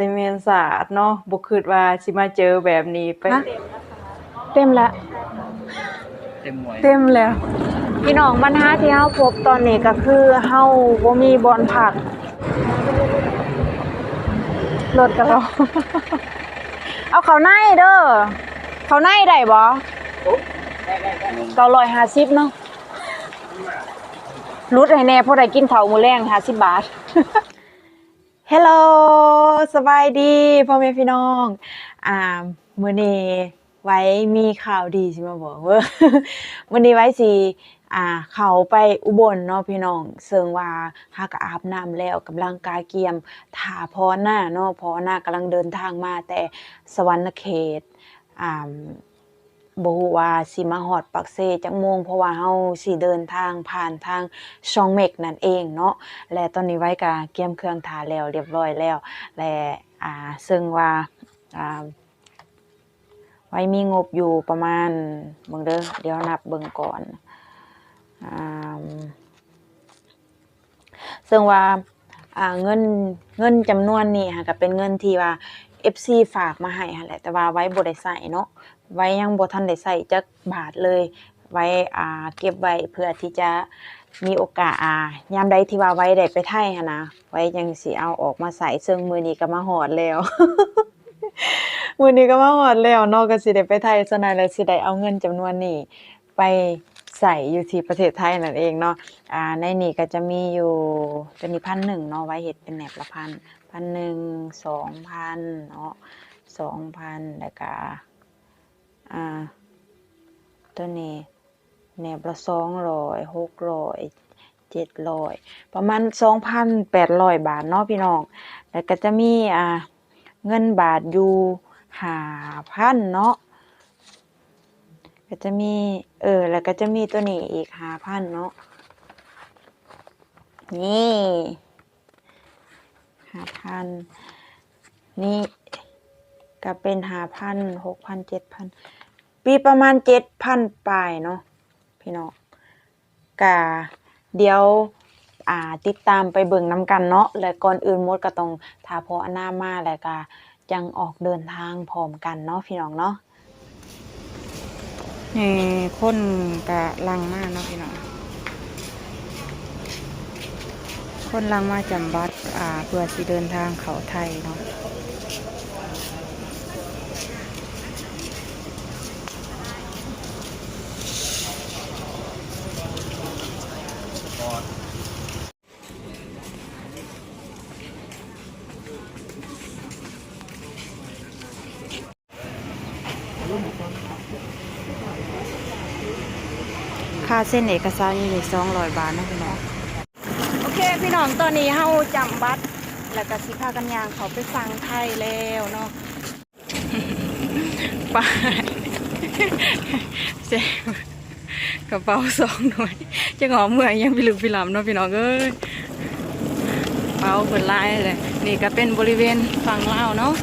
แต่เมียนศาสตร์เนาะบ่คิดว่าสิมาเจอแบบนี้ไปฮะ เต็มแล้ว เต็มหมวยเต็มแล้ว พี่น้องปัญหาที่เฮาพบตอนนี้ก็คือเฮาบ่มีบอนพักรถกับเรา เอาเขาในเด้อเขาในได้บ่950เนาะรุดให้แน่เพราะได้กินข้าวมื้อแรง50บาท ฮลโหลสบายดีพ่อแม่พี่น้องอ่ามื้อนี้ไว้มีข่าวดีสิมาบอกเว่ามื้อนี้ไว้สิอ่าเขาไปอุบลเนาะพี่น้องเซิงว่าหากอาบน้ำแล้วกำลังกายเกียมถาพอหน้าเนาะพอหน้ากำลังเดินทางมาแต่สวรรณเขตอ่า บ่ฮู้ว่าสิมาฮอดปักเซจักโมง เพราะว่าเฮาสิเดินทางผ่านทางช่องเมกนั่นเองเนาะและตอนนี้ไว้ก็เกียมเครื่องทาแล้วเรียบร้อยแล้ว และอ่าซึ่งว่าอ่าไว้มีงบอยู่ประมาณเบิ่งเด้อเดี๋ยวนับเบิ่งก่อนอ่าซึ่งว่าอ่าเงินเงินจำนวนนี้ค่ะก็เป็นเงินที่ว่า FC ฝากมาให้หั่นแหละ แต่ว่าไว้บ่ได้ใส่เนาะ ไว้ยังบ่ทันได้ใส่จักบาทเลย ไว้อ่าเก็บไว้เพื่อที่จะมีโอกาสอ่ายามใดที่ว่าไว้ได้ไปไทยหันนะไว้ยังสิเอาออกมาใส่ซึ่งมื้อนี้ก็มาฮอดแล้ว มื้อนี้ก็มาฮอดแล้วเนาะก็สิได้ไปไทยซะหน่อยแล้วสิได้เอาเงินจำนวนนี้ไปใส่อยู่ที่ประเทศไทยนั่นเองเนาะ อ่า ในนี้ก็จะมีอยู่จะมีพันหนึ่งเนาะไว้เฮ็ดเป็นแหนบละพัน พันหนึ่งสองพันเนาะสองพันแล้วก็อ่าตัวนี้แนบละสองร้อยหกร้อยเจ็ดร้อยประมาณสองพันแปดร้อยบาทเนาะพี่น้องแล้วก็จะมีอ่าเงินบาทอยู่ห้าพันเนาะก็จะมีเออแล้วก็จะมีตัวนี้อีกห้าพันเนาะนี่ หาพันนี่ก็เป็นหาพันหกพันเจ็ดพันปีประมาณเจ็ดพันปลายเนาะพี่น้องกะเดี๋ยวอ่าติดตามไปเบิ่งน้ำกันเนาะและก่อนอื่นมดก็ต้องทาพออนนามาแล้วก็จังออกเดินทางพร้อมกันเนาะพี่น้องเนาะนี่คนกะลังมาเนาะพี่น้อง คนลังมาจำบัตรอ่าเพื่อสิเดินทางเขาไทยเนาะค่าเส้นเอกสารอยู่สองร้อยบาทนะพี่น้อง พี่น้องตอนนี้เฮาจำบัตรแล้วก็สิพากันยางเขาไปฟังไทยแล้วเนาะไปเจ๊กระเป๋าสองหน่วยจะหอมเมื่อยยังพิลึกพิลำเนาะพี่น้องเอ้ยเป๋าเปิดลายเลยนี่ก็เป็นบริเวณฝั่งลาวเนาะ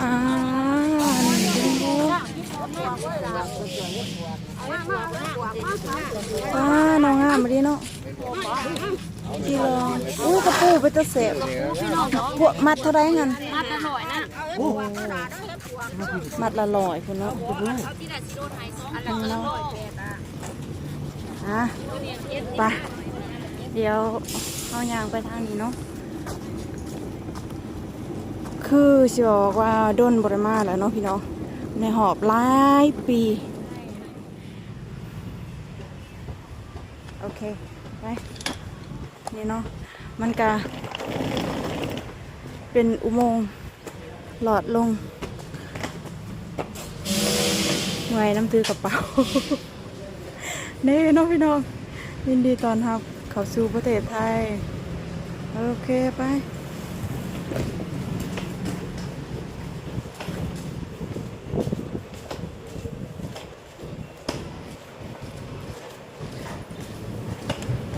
อ่า อ่าน้องงามมาดิเนาะที่รออุ้ยกระปูไปตะเสบพวกมัดเท่าไรเงินมัดละลอยนะมัดละลอยคุณเนาะคุณเนาะอะไปเดี๋ยวเอายางไปทางนี้เนาะคือสิบอกว่าด้นบริมาแล้วเนาะพี่น้องในหอบหลายปี โอเค ไป นี่เนาะ มันกะเป็นอุโมงค์หลอดลงเมื่อยน้ำตือกระเป๋า นี่เน้องพี่น้องยินดีตอนรับ เข้าสู่ประเทศไทย โอเคไป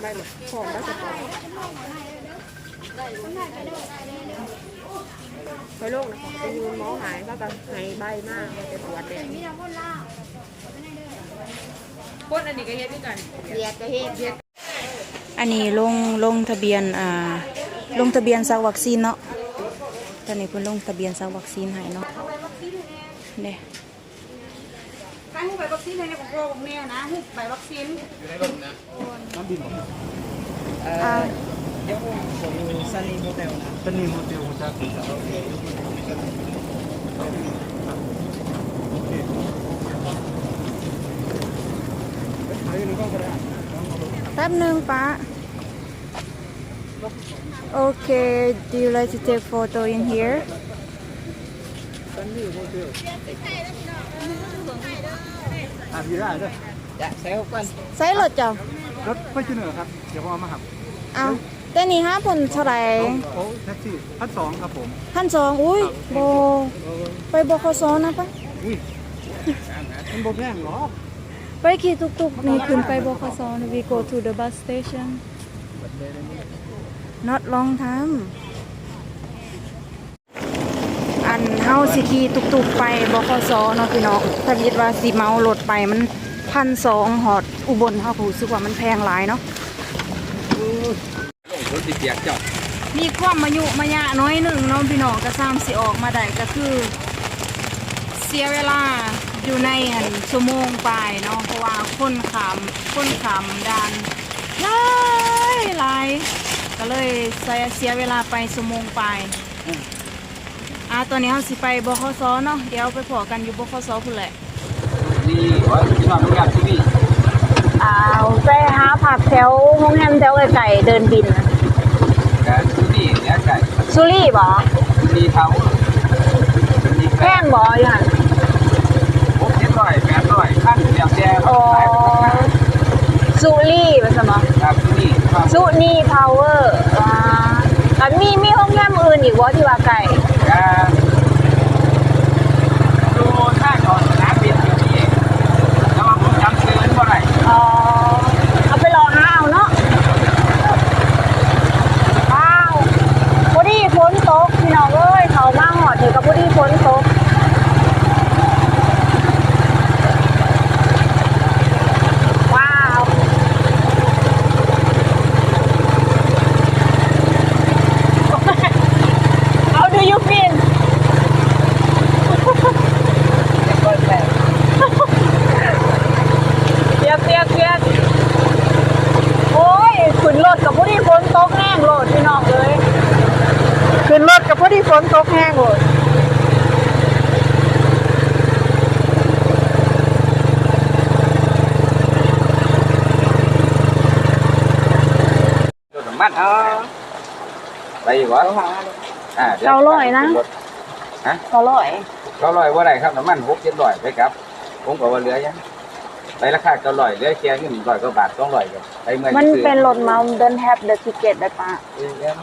ของใบของราชการไปลงนะไปยืนหมอหายเขาก็หายใบมากจะตรวจเลยคนอันนี้ก็เฮ็ดด้วยกันเรียกก็เฮ็ดเรียกอันนี้ลงลงทะเบียนอ่าลงทะเบียนซักวัคซีนเนาะตอนนี้เพิ่นลงทะเบียนซักวัคซีนให้เนาะเด้ ใหูใบวัคซีนในของพ่อของแม่นะใหูใบวัคซีนอ่าเดี๋ยวผมอยู่ซันนี่โฮเทลนะเป็นนิมโมเดลของจากคือครับแป๊บนึงป้าโอเค do you like to take photo in here อะพี่ได้ด้วยจะเซลกันใส่รถจ้ะรถไฟจูเนอร์ครับ เดี๋ยวพ่อมาครับเอาแต่นี่ห้าพันเท่าไหร่โอ้แท็กซี่พันสองครับผมพันสองอุ้ยโบไปบคสนะปะอุ้ยมันบ่แพงหรอกไปขี่ตุกๆนี่ขึ้นไปบคสนะ we go to the bus station not long time อัน เฮาสิขี่ตุกๆไปบคสเนาะพี่น้องถ้าคิดว่าสิเมารถไปมันพันสองหอดอุบลเฮาก็รู้สึกว่ามันแพงหลายเนาะรถติดเปียกเจ้ามีความมายุมายะน้อยหนึ่งเน้องพี่น้องก็ซ้ำสิออกมาได้ก็คือ เสียเวลาอยู่ในอันชั่วโมงปเนาะเพราะว่าคนขามคนขามดานหลายหลายก็เลยเสียเวลาไปชั่วโมงป อ่าตอนนี้เราสิไปบคสเนาะเดี๋ยวไปพอกันอยู่บคสพุ่นแหละนี่ว่าพี่น้องต้องการที่นี่อ่าไปหาผักแถวโรงแรมแถวไก่ๆเดินบินน่ะการที่นี่เนี่ยไก่สุรี่บ่มีเท้ามีแพงบ่อยู่หั่นหกเจ็ดร้อยแปดร้อยขั้นเดียวแช่อ๋อสุรี่ว่าซั่นบ่ครับที่นี่ครับสุนี่พาวเวอร์อ่าอันมีมีโรงแรมอื่นอีกบ่ที่ว่าไก่การดูท่าจ อดสนามบินอยู่นี่แล้วว่าผมจำซื้อเท่าไหร่อ๋อเอาไปรอหาวเนาะว้าวพอดีฝนตกพี่น้องเอ้ยเขามาหอดนี่ก็พอดีฝนตก ว้าว How do you feel? เปียกเปียกเปียกโอ้ยขึ้นรถกับพอดีฝนตกแห้งโลดพี่น้องเลยขึ้นรถกับพอดีฝนตกแห้งโลด รถน้ำมันเออไปอีกวะอ่าดี๋วเก้าร้อยนะฮะก็ร้อยเก้าร้อยว่าไรครับน้ำมันหกเจ็ดร้อยไปครับผมก็ว่าเหลือยังไปราคาเก้าร้อยเหลือแค่เงินร้อยกว่าบาทสองร้อยกันไปเมื่อมันซื้อเป็นรถเมาเดินแทบเดอะทิเก็ตได้ปะเออแล้ว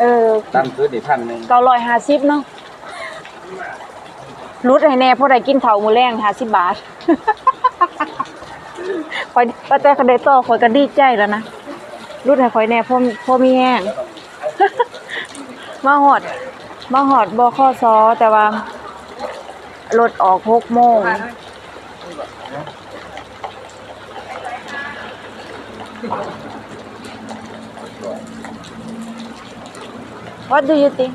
เออตั้งซื้อดิพันหนึ่งเก้าร้อยห้าสิบเนาะรุดให้แน่เพราะได้กินเผาวมือแรงห้าสิบบาท คอยป้าแต่คอนเดโต้คอยก็ดีใจแล้วนะรุดให้คอยแน่พ่อพ่อมีแห้ง มาหอด มาหอดบข้อซอแต่ว่ารถออกหกโมง What do you think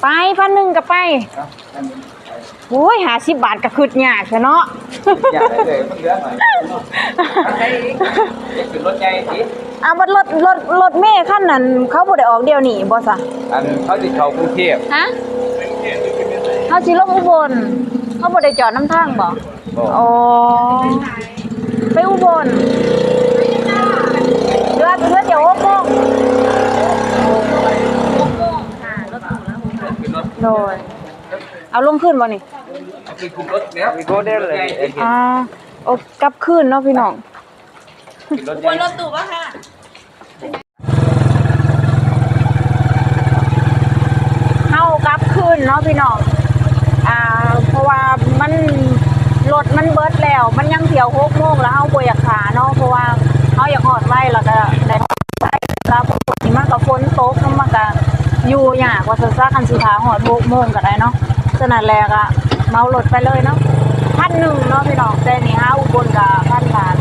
ไปพันหนึ่งก็ไป โอ้ยหาสิบบาทก็คืดยากซะเนาะอยากได้เลยมันเหลือหน่อยใช่ขึ้นรถใหญ่สิเอาบัดรถรถรถเมย์ขั้นนั้นเขาบ่ได้ออกเดียวนี่บ่ซะอันเขาติดเขากรุงเทพฮะเขาสิลงอุบลเขาบ่ได้จอดน้ำทางบ่บอกอ๋อไปอุบลเรือเรือเดี๋ยวหกโมงขึ้นรถโดยเอาลงขึ้นบ่นี่ เอาไปขึ้นรถแล้วไปโกเด้เลยอ่าโอ้กลับคืนเนาะพี่น้องขึ้นรถบใหญ่นรถตู้ป่ะค่ะเฮากลับคืนเนาะพี่น้องอ่า เพราะว่ามันรถมันเบิดแล้ว มันยังเที่ยว6โมงแล้วเฮาบ่อยากขาเนาะเพราะว่าเฮาอยากฮอดไว้แล้วก็ได้ไปรับฝนนี่มันก็ฝนตกแล้วมันก็อยู่ยากว่าซั่นซะคันสิพาฮอด6โมงก็ได้เนาะฉะนั้นแล้วก็ เมารถไปเลยเนาะพันหนึ่งเนาะพี่น้องแต่นี่ฮาอุบลก็พันบาท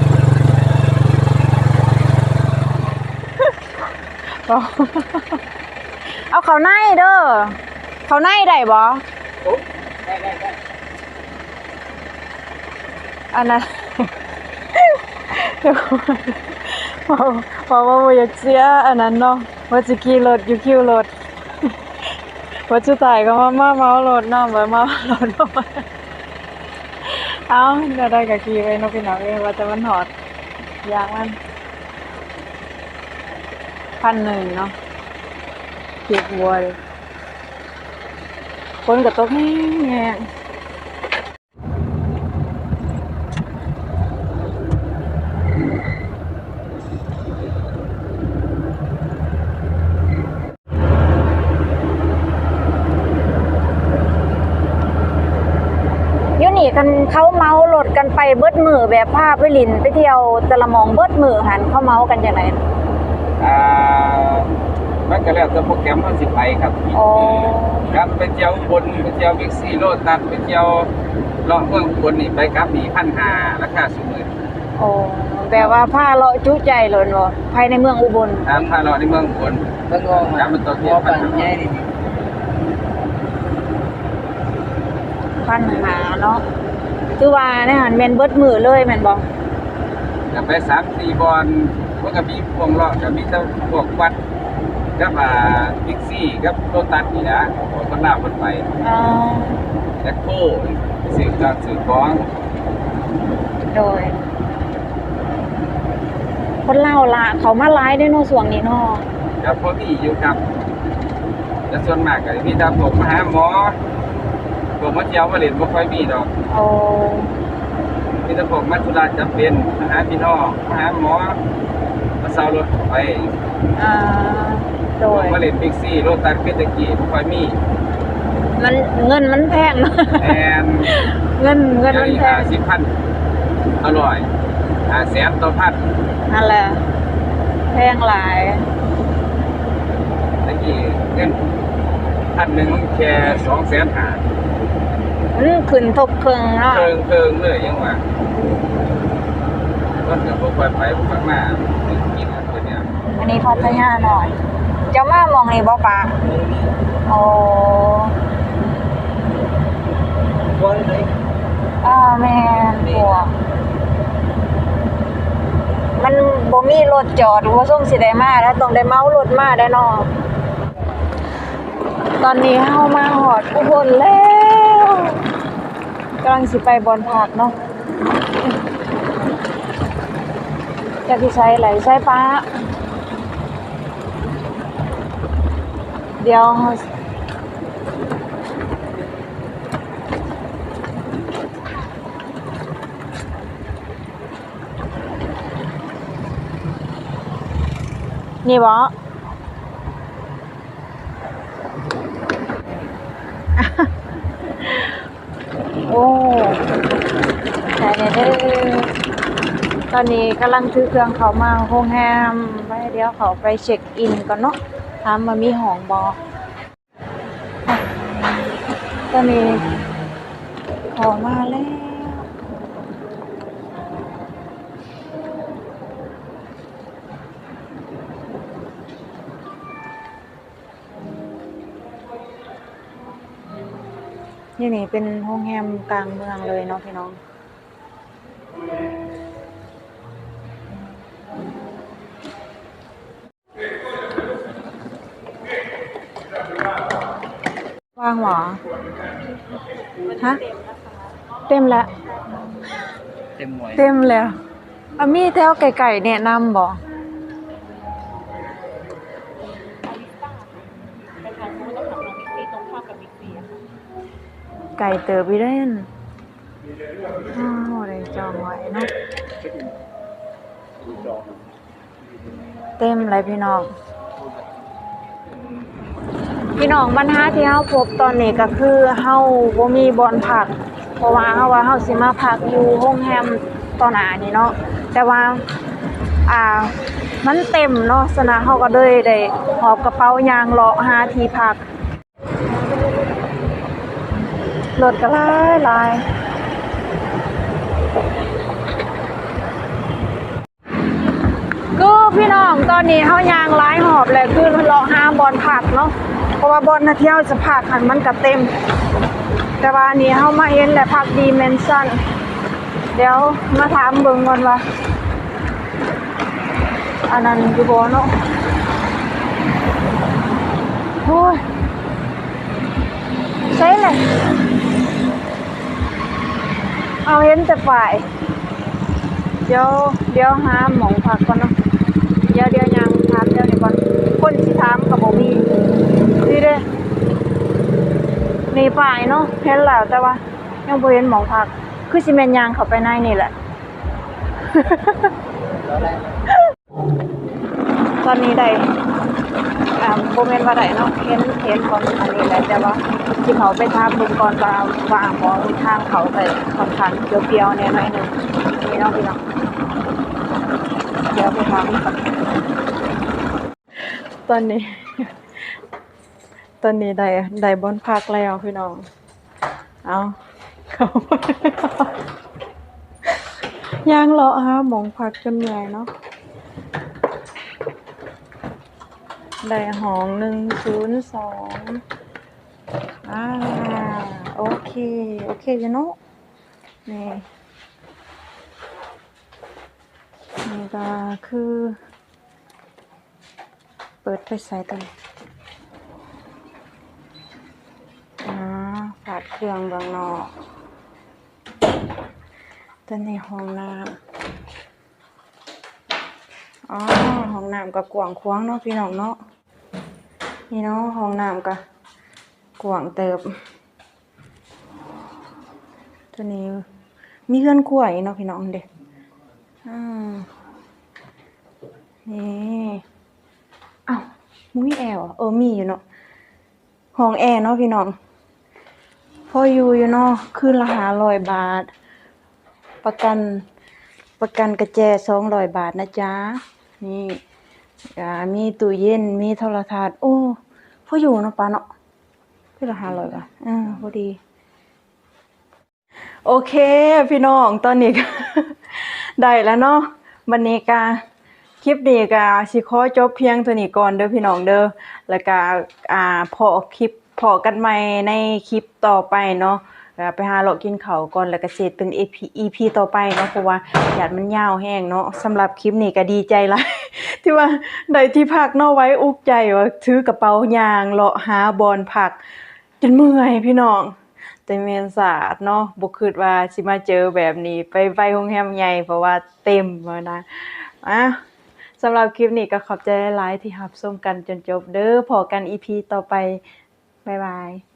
เอาเขาในเด้อเขาในได้บ่อันนั้นเดี๋ยวเพราะเพราะว่าอยากเสียอันนั้นเนาะว่าสิขี่รถอยู่คิวรถ ว่าสุดท้ายก็มามาเมาโหลดน้ำไปมาโหลดนาะเอาเดี๋ยวได้กากีไปนกพี่น้องเองว่าจะมันหอดยางมันพันหนึ่งเนาะเปียกวัวเลยคนกับตกแห้งแห้งอยู่นี่ กันเขาเมารถกันไปเบิดมือแบบภาพไปลินไปเที่ยวแตะละมองเบิดมือหันเขาเมากันจังไดอ่ามันก็แล้วแต่โปรแกรมมันสิไปครับอ๋อครับไปเที่ยวอุบนไปเที่ยวบิ๊กซีโลตัสไปเที่ยวเลาะเมืองอุบนนี่ไปครับนี่พันหาราคาสูงเลยโอ้แบบว่าผ้าเลาะจุใจเลยบ่ภายในเมืองอุบลตามพาเราะในเมืองอุบนแล้วก็ครับมันตัวเที่ยวพันหาใหญ่นี่พันหาเนาะ คือว่าในหันแม่นเบิดมือเลยแม่นบ่กับไปสามสี่บอลมันก็มีพวงเลาะกับมีแต่พวกวัดกับอ่าบิ๊กซีกับโลตัสนี่นะคนลาวคนไปอ๋อแอคโคสื่อการสื่อของโดย คนเล่าวละเขามาหลายได้อเนาะส่วงนี้เนาะกับพวกนี้อยู่กับและส่วนมากก็มีแต่พวกมาหาหมอพวกมาเที่ยวมาเล่นบ่ค่อยมีดอก โอ้มีแต่พวกมาธุระจำเป็นมาหาพี่น้องมาหาหมอมาเซารถไปอ่าโดพวยกมาเล่นบิ๊กซีโลตัสเกตะกี้บ่ค่อยมีมันเงินมันแพงเนาะแอนเงินเงินเดี๋ยวมันนี้แพห้างสิบพันอร่อยห้าแสนต่อพันนั่นแหละแพงหลายตะกี้เงินพันหนึ่งมันแค่สองแสนห้า มันขึ้นทบเครื่องเนาะเพิงเพิงเลยยังว่าต้นกับพวกไปไปพวกไปมากินอันตัวเนี้ยอันนี้พัทยาหน่อยจ้ามามองนี่บ่ปะโอ้วันไหนอ่าแม่นบัวมันบ่มีรถจอดบ่ส่งสิได้มาแล้วต้องได้เมารถมาได้นาะตอนนี้เฮามาฮอดอุบลแล้วำลังสิไปบอนพักเนาะจะที่ใช้ไหลใช้ป้า เดี๋ยวเนี่บ่โอ้แต่เด้อ ตอนนี้กำลังถือเครื่องเขามาโรงแรมไว้เดี๋ยวเขาไปเช็คอินก่อนเนาะถามมามีห้องบ่ตอนนี้ของมาแล้วนี่นี่เป็นโรงแรมกลางเมืองเลยเนาะพี่น้องางหรอฮะเต็มแล้ว เต็มหมวยเต็มแล้วอามีแถวไก่ๆแนะนำบ่ไก่เติบอีเด่นอ้าวได้จองไว้เนาะเต็มเลยพี่น้อง พี่น้องปัญหาที่เฮาพบตอนนี้ก็คือเฮาบ่มีบอนพัก เพราะว่าเฮาว่าเฮาสิมาพักอยู่โรงแรมตอนหน้านี้เนาะแต่ว่าอ่ามันเต็มเนาะสนะเฮาก็เลยได้หอบกระเป๋ายางเลาะหาที่พักรถก็หลายหลายก็พี่น้องตอนนี้เฮายางหลายหอบเลยคือเลาะหาบอลผักเนาะ เพราะว่าบอลนะเที่ยวจะผักหันมันก็เต็ม แต่ว่าอันนี้เฮามาเห็นแหละผักดีเมนชั่นเดี๋ยวมาถามเบิ่งก่อนว่าอันนั้นอยู่บ่เนาะโอ้ยใช่เลยเอาเห็นแต่ฝ่าย เดี๋ยวเดี๋ยวหาหมองพักก่อนเนาะเดี๋ยวเดี๋ยวยังเดี๋ยวนี้ก่อน คนสิถามกับบ่มีนี่เด้ นี่ฝ่ายเนาะเห็นแล้วแต่ว่า ยังบ่เห็นหมองพัก คือสิแม่นยางเข้าไปในนี่แหละ ตอนนี้ได้อ่าโมเมนต์ว่าได้เนาะเห็นเห็นของอันนี้แหละแต่ว่าที่เขาไปทาบึงก่อนว่าว่าหมองทางเขาไปค่อนข้างเปรี้ยวๆเนี่ยหน่อยหนึงนี่เนาะพี่น้องเดี๋ยวไปถามก่อนตอนนี้ ตอนนี้ได้ได้บอนพักแล้วพี่น้อง เอาเขาย่างเลาะฮะหมองพักจนเหนื่อยเนาะ ได้หองหนึ่งศูนย์สองอ่าโอเค โอเคยโนะนี่นี่ก็คือ เปิดไปใส่ตันอ่าฝาด เครื่องบางนอกตัวนี้ห้องน้ำอ๋อห้องน้ำก็กวางขวางเนาะพี่น้องเนาะนี่เนาะห้องน้ำก็กวางเติบ ตัวนี้มีเพื่อนครัวอีกเนาะพี่น้องเด็กอ่านี่อ้าวมุ้ยแอร์เออมีอยู่เนาะห้องแอร์เนาะพี่น้อง พออยู่อยู่เนาะคืนละหาร้อยบาท ประกันประกันกระแจสองร้อยบาทนะจ๊ะ นี่อ่ามีตู้เย็น มีโทรทัศน์ โอ้พออยู่เนาะปาเนาะพี่ละหาร้อยบาทอ่าพอดี โอเค พี่น้องตอนนี้ก็ได้แล้วเนาะบรรยากาคลิปนี้ก็สิขอจบเพียงเท่านี้ก่อนเด้อพี่น้องเด้อแล้วก็อ่าพอคลิป พอกันใหม่ในคลิปต่อไปเนาะไปหาเลาะกินเขาก่อนแล้วก็เสร็จเป็น EP EP ต่อไปเนาะเพราะว่าอยากมันยาวแห้งเนาะสำหรับคลิปนี้ก็ดีใจหลายที่ว่าได้ที่พักเนาะไว้อุกใจว่าถือกระเป๋ายางเลาะหาบอนผัก จนเมื่อยพี่น้องแต่เมนศาสตร์เนาะบ่คิดว่าสิมาเจอแบบนี้ ไปไปโรงแรมใหญ่เพราะว่าเต็มแล้วนะอะสำหรับคลิปนี้ก็ขอบใจหลายที่รับชมกันจนจบเด้อพอกัน EP ต่อไป บ๊ายบาย